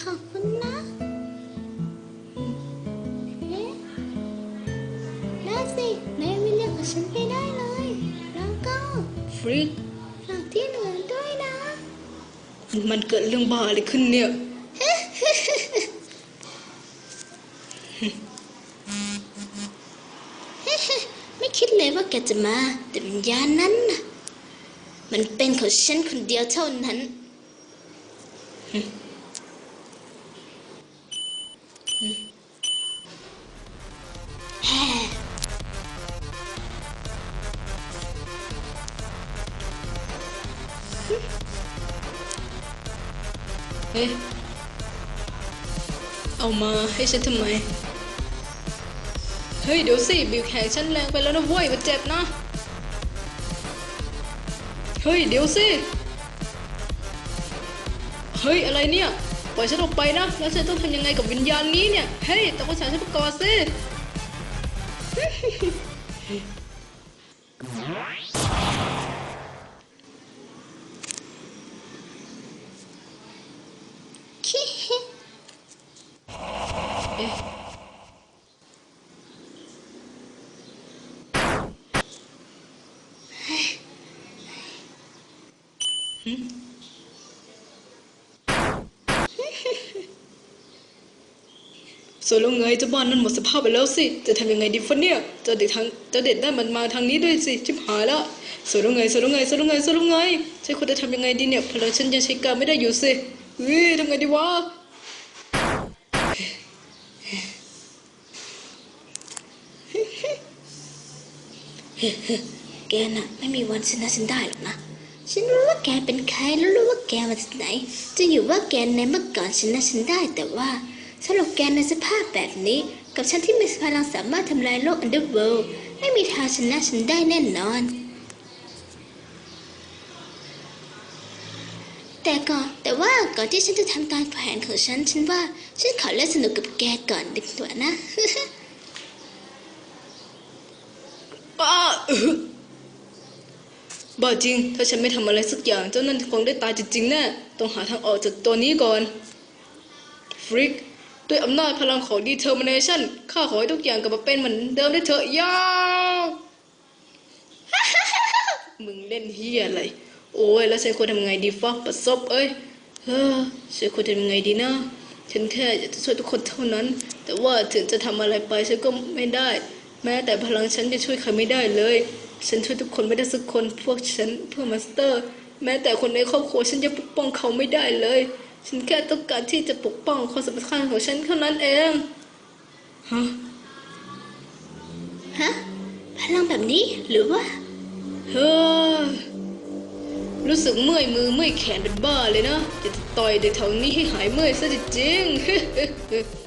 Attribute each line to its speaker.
Speaker 1: ขอบคุณนะเอ๊ะได้สินายวิลเลียมกับฉันไปได้เลย แล้วก็
Speaker 2: ฟริก
Speaker 1: ฝากที่เหลือด้วยนะ
Speaker 2: มันเกิดเรื่องบ้าอะไรขึ้นเนี่ย
Speaker 1: ไม่คิดเลยว่าแกจะมา แต่วิญญาณนั้นน่ะมันเป็นของฉันคนเดียวเท่านั้นแฮ่
Speaker 2: เฮ้ยเอามาให้ฉันทำไม เฮ้ย เดี๋ยวสิ บิวแขนฉันแรงไปแล้วนะเว้ยมันเจ็บนะ เฮ้ย เดี๋ยวสิ เฮ้ย อะไรเนี่ย ปล่อยฉันออกไปนะ แล้วฉันต้องทำยังไงกับวิญญาณนี้เนี่ย เฮ้ยต้องมาฉันฉันประกอบสิ
Speaker 1: เฮ
Speaker 2: เอ๊ะ ส่วนลุงเงยเจ้าบ้านนั้นหมดสภาพไปแล้วสิ จะทำยังไงดีฟะเนี่ยเจ้าเด็กทางเจ้าเด็ดได้มันมาทางนี้ด้วยสิชิบหายแล้วส่วนลุงเงยส่วนลุงเงยส่วนลุงเงยส่วนลุงเงยใช่คุณจะทำยังไงดีเนี่ยพลังฉันยังใช้การไม่ได้อยู่สิเฮ้ยทำไงดีวะ
Speaker 1: แกน่ะไม่มีวันชนะฉันได้หรอกนะ ฉันรู้ว่าแกเป็นใครแล้วรู้ว่าแกมาจากไหน จะอยู่ว่าแกในเมื่อก่อนชนะฉันได้แต่ว่า สำหรับแกในสภาพแบบนี้ กับฉันที่มีพลังสามารถทำลายโลกอันเดอร์เวิลด์ไม่มีทางชนะฉันได้แน่นอน แต่ก่อนแต่ว่าก่อนที่ฉันจะทำตามแผนของฉัน ฉันว่าฉันขอเล่นสนุกกับแกก่อนดีกว่านะ
Speaker 2: อ้าอื้อบ้าจริง ถ้าฉันไม่ทำอะไรสักอย่าง เจ้านั่นคงได้ตายจริงๆแน่ต้องหาทางออกจากตัวนี้ก่อน ฟริก ด้วยอำนาจพลังของ determination ข้าขอให้ทุกอย่างกลับมาเป็นเหมือนเดิมได้เถอะยามึงเล่นเฮียอะไร โอ้ยแล้วฉันควรทำไงดีฟะประสบเอ้ยเฮ้อฉันควรทำไงดีนะฉันแค่อยากจะช่วยทุกคนเท่านั้น แต่ว่าถึงจะทำอะไรไปฉันก็ไม่ได้ แม้แต่พลังฉันจะช่วยใครไม่ได้เลย ฉันช่วยทุกคนไม่ได้สักคนพวกฉันเพื่อมาสเตอร์ แม้แต่คนในครอบครัวฉันจะปกป้องเขาไม่ได้เลย ฉันแค่ต้องการที่จะปกป้องความสำคัญของฉันเท่านั้นเอง ฮะ
Speaker 1: ฮะ พลังแบบนี้หรือว่า
Speaker 2: เฮ้อ รู้สึกเมื่อยมือเมื่อยแขนเป็นบ้าเลยนะอยากจะต่อยเด็กแถวนี้ให้หายเมื่อยซะจริงๆ